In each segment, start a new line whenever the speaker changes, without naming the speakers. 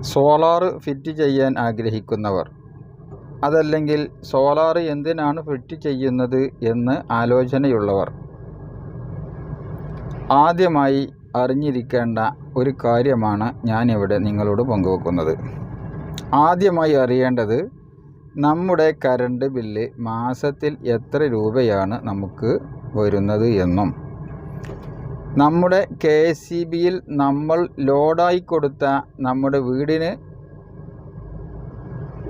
Solar fit ചെയ്യാൻ ആഗ്രഹിക്കുന്നവർ. അതല്ലെങ്കിൽ സോളാർ എന്തിനാണ് ഫിറ്റ് ചെയ്യുന്നത് എന്ന് ആലോചനയുള്ളവർ. ആദ്യമായി അറിഞ്ഞിരിക്കേണ്ട ഒരു കാര്യമാണ് ഞാനിവിടെ നിങ്ങളോട് പങ്കുവെക്കുന്നത്. ആദ്യമായി അറിയേണ്ടത് നമ്മുടെ കറണ്ട് ബില്ല് മാസത്തിൽ എത്ര രൂപയാണ് നമുക്ക് വരുന്നത് എന്നും. നമ്മുടെ കെ എസ് സി ബിയിൽ നമ്മൾ ലോഡായി കൊടുത്ത നമ്മുടെ വീടിന്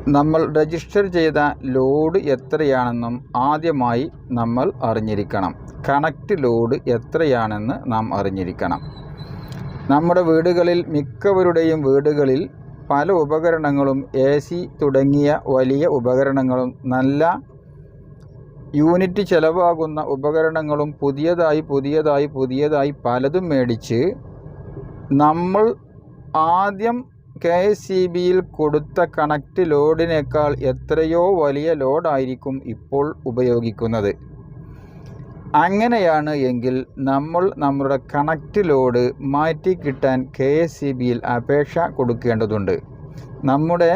നമ്മൾ രജിസ്റ്റർ ചെയ്ത ലോഡ് എത്രയാണെന്നും ആദ്യമായി നമ്മൾ അറിഞ്ഞിരിക്കണം. കണക്റ്റ് ലോഡ് എത്രയാണെന്ന് നാം അറിഞ്ഞിരിക്കണം. നമ്മുടെ വീടുകളിൽ മിക്കവരുടെയും വീടുകളിൽ പല ഉപകരണങ്ങളും എ സി തുടങ്ങിയ വലിയ ഉപകരണങ്ങളും നല്ല യൂണിറ്റ് ചിലവാകുന്ന ഉപകരണങ്ങളും പുതിയതായി പുതിയതായി പുതിയതായി പലതും മേടിച്ച് നമ്മൾ ആദ്യം കെ എസ് ഇ ബിയിൽ കൊടുത്ത കണക്റ്റ് ലോഡിനേക്കാൾ എത്രയോ വലിയ ലോഡായിരിക്കും ഇപ്പോൾ ഉപയോഗിക്കുന്നത്. അങ്ങനെയാണ് എങ്കിൽ നമ്മൾ നമ്മുടെ കണക്റ്റ് ലോഡ് മാറ്റി കിട്ടാൻ കെ എസ് ഇ ബിയിൽ അപേക്ഷ കൊടുക്കേണ്ടതുണ്ട്. നമ്മുടെ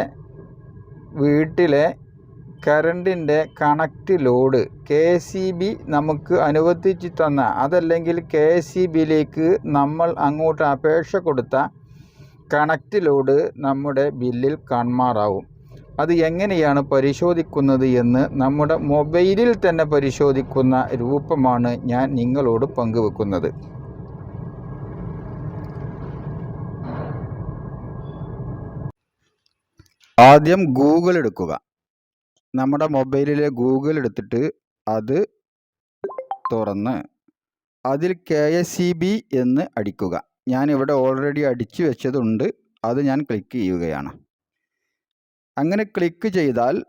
വീട്ടിലെ കറണ്ടിന്റെ connect load K C B നമുക്ക് അനുവദിച്ചു തന്ന അതല്ലെങ്കിൽ കെ സി ബിയിലേക്ക് നമ്മൾ അങ്ങോട്ട് അപേക്ഷ കൊടുത്ത കണക്റ്റ് ലോഡ് നമ്മുടെ ബില്ലിൽ കാണുമാറാവും അത് എങ്ങനെയാണ് പരിശോധിക്കുന്നത് എന്ന് നമ്മുടെ മൊബൈലിൽ തന്നെ പരിശോധിക്കുന്ന രൂപമാണ് ഞാൻ നിങ്ങളോട് പങ്കുവെക്കുന്നത്. ആദ്യം ഗൂഗിൾ എടുക്കുക. നമ്മുടെ മൊബൈലിലെ ഗൂഗിൾ എടുത്തിട്ട് അത് തുറന്ന് അതിൽ കെ എസ് സി ബി എന്ന് അടിക്കുക. ഞാനിവിടെ ഓൾറെഡി അടിച്ചു വെച്ചതുണ്ട്. അത് ഞാൻ ക്ലിക്ക് ചെയ്യുകയാണ്. അങ്ങനെ ക്ലിക്ക് ചെയ്താൽ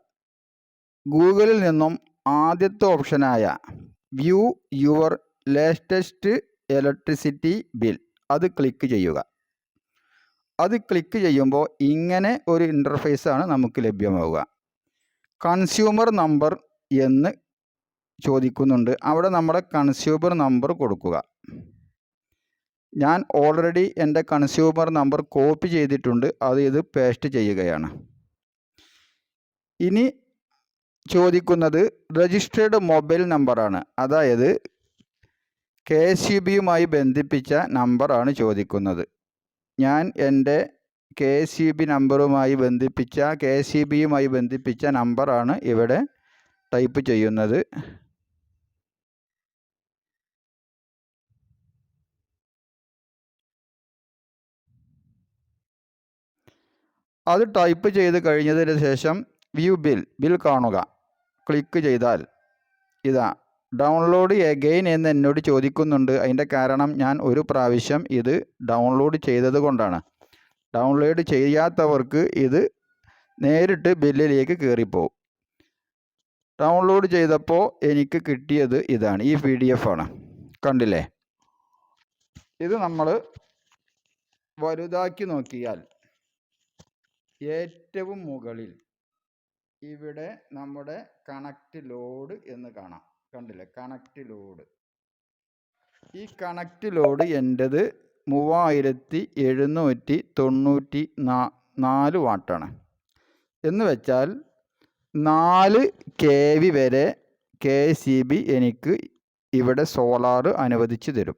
ഗൂഗിളിൽ നിന്നും ആദ്യത്തെ ഓപ്ഷനായ view your latest electricity bill അത് ക്ലിക്ക് ചെയ്യുക. അത് ക്ലിക്ക് ചെയ്യുമ്പോൾ ഇങ്ങനെ ഒരു ഇന്റർഫേസാണ് നമുക്ക് ലഭ്യമാവുക. കൺസ്യൂമർ നമ്പർ എന്ന് ചോദിക്കുന്നുണ്ട്. അവിടെ നമ്മുടെ കൺസ്യൂമർ നമ്പർ കൊടുക്കുക. ഞാൻ ഓൾറെഡി എന്റെ കൺസ്യൂമർ നമ്പർ കോപ്പി ചെയ്തിട്ടുണ്ട്. അത് ഇത് പേസ്റ്റ് ചെയ്യുകയാണ്. ഇനി ചോദിക്കുന്നത് രജിസ്റ്റേർഡ് മൊബൈൽ നമ്പറാണ് അതായത് കെ എസ് യു ബിയുമായി ബന്ധിപ്പിച്ച നമ്പറാണ് ചോദിക്കുന്നത്. ഞാൻ എന്റെ കെ ഇ ബി നമ്പറുമായി ബന്ധിപ്പിച്ച കെ ഇ ബിയുമായി ബന്ധിപ്പിച്ച നമ്പറാണ് ഇവിടെ ടൈപ്പ് ചെയ്യുന്നത്. അത് ടൈപ്പ് ചെയ്ത് കഴിഞ്ഞതിന് ശേഷം വ്യൂ ബിൽ ബിൽ കാണുക. ക്ലിക്ക് ചെയ്താൽ ഇതാ ഡൗൺലോഡ് എഗെയിൻ എന്ന് എന്നോട് ചോദിക്കുന്നുണ്ട്. അതിന്റെ കാരണം ഞാൻ ഒരു പ്രാവശ്യം ഇത് ഡൗൺലോഡ് ചെയ്തത് കൊണ്ടാണ്. ഡൗൺലോഡ് ചെയ്യാത്തവർക്ക് ഇത് നേരിട്ട് ബില്ലിലേക്ക് കയറിപ്പോവും ഡൗൺലോഡ് ചെയ്തപ്പോൾ എനിക്ക് കിട്ടിയത് ഇതാണ്. ഈ പി ഡി എഫ് ആണ്. കണ്ടില്ലേ? ഇത് നമ്മൾ വലുതാക്കി നോക്കിയാൽ ഏറ്റവും മുകളിൽ ഇവിടെ നമ്മുടെ കണക്റ്റ് ലോഡ് എന്ന് കാണാം. കണ്ടില്ലേ? കണക്റ്റ് ലോഡ് ഈ കണക്റ്റ് ലോഡ് എന്റെത് മൂവായിരത്തി എഴുന്നൂറ്റി തൊണ്ണൂറ്റി നാല് വാട്ടാണ്. എന്ന് വെച്ചാൽ നാല് കെ വി വരെ കെ സി ബി എനിക്ക് ഇവിടെ സോളാർ അനുവദിച്ചു തരും.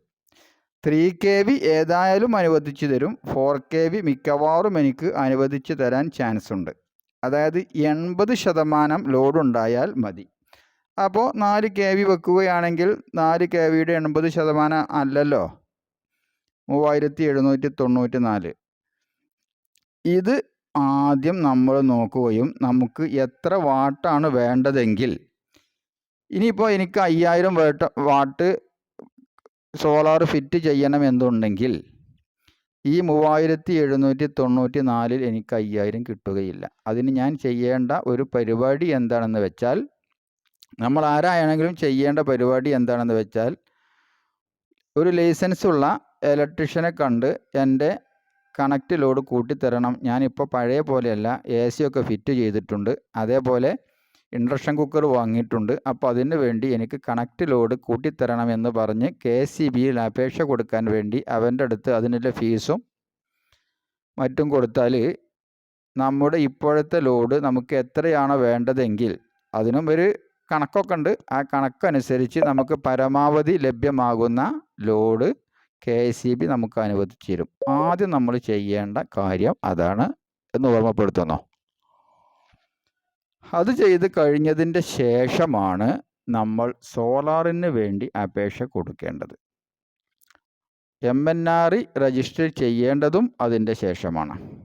ത്രീ കെ വി ഏതായാലും അനുവദിച്ചു തരും. ഫോർ കെ വി മിക്കവാറും എനിക്ക് അനുവദിച്ചു തരാൻ ചാൻസ് ഉണ്ട്. അതായത് എൺപത് ശതമാനം ലോഡ് ഉണ്ടായാൽ മതി. അപ്പോൾ നാല് കെ വി വെക്കുകയാണെങ്കിൽ നാല് കെ വിയുടെ എൺപത് ശതമാനം അല്ലല്ലോ? മൂവായിരത്തി എഴുന്നൂറ്റി തൊണ്ണൂറ്റി നാല് ഇത് ആദ്യം നമ്മൾ നോക്കുകയും നമുക്ക് എത്ര വാട്ടാണ് വേണ്ടതെങ്കിൽ ഇനിയിപ്പോൾ എനിക്ക് അയ്യായിരം വേട്ട വാട്ട് സോളാർ ഫിറ്റ് ചെയ്യണം ചെയ്യണമെന്നുണ്ടെങ്കിൽ ഈ മൂവായിരത്തി എഴുന്നൂറ്റി തൊണ്ണൂറ്റി നാലിൽ എനിക്ക് അയ്യായിരം കിട്ടുകയില്ല. അതിന് ഞാൻ ചെയ്യേണ്ട ഒരു പരിപാടി എന്താണെന്ന് വെച്ചാൽ നമ്മൾ ആരായാണെങ്കിലും ചെയ്യേണ്ട പരിപാടി എന്താണെന്ന് വെച്ചാൽ ഒരു ലൈസൻസ് ഉള്ള ഇലക്ട്രീഷ്യനെ കണ്ട് എന്റെ കണക്റ്റ് ലോഡ് കൂട്ടിത്തരണം. ഞാനിപ്പോൾ പഴയ പോലെയല്ല എ സി ഒക്കെ ഫിറ്റ് ചെയ്തിട്ടുണ്ട്. അതേപോലെ ഇൻഡക്ഷൻ കുക്കർ വാങ്ങിയിട്ടുണ്ട്. അപ്പോൾ അതിന് വേണ്ടി എനിക്ക് കണക്റ്റ് ലോഡ് കൂട്ടിത്തരണം എന്ന് പറഞ്ഞ് കെ സി ബിയിൽ അപേക്ഷ കൊടുക്കാൻ വേണ്ടി അവന്റെ അടുത്ത് അതിനുള്ള ഫീസും മറ്റും കൊടുത്താൽ നമ്മുടെ ഇപ്പോഴത്തെ ലോഡ് നമുക്ക് എത്രയാണോ വേണ്ടതെങ്കിൽ അതിനും ഒരു കണക്കൊക്കെ ഉണ്ട്. ആ കണക്കനുസരിച്ച് നമുക്ക് പരമാവധി ലഭ്യമാകുന്ന load K S E B നമുക്ക് അനുവദിച്ചു തരും ആദ്യം നമ്മൾ ചെയ്യേണ്ട കാര്യം അതാണ് എന്ന് ഓർമ്മപ്പെടുത്തുന്നു. അത് ചെയ്ത് കഴിഞ്ഞതിന്റെ ശേഷമാണ് നമ്മൾ സോളാറിന് വേണ്ടി അപേക്ഷ കൊടുക്കേണ്ടത്. എം എൻ ആർ രജിസ്റ്റർ ചെയ്യേണ്ടതും അതിന്റെ ശേഷമാണ്.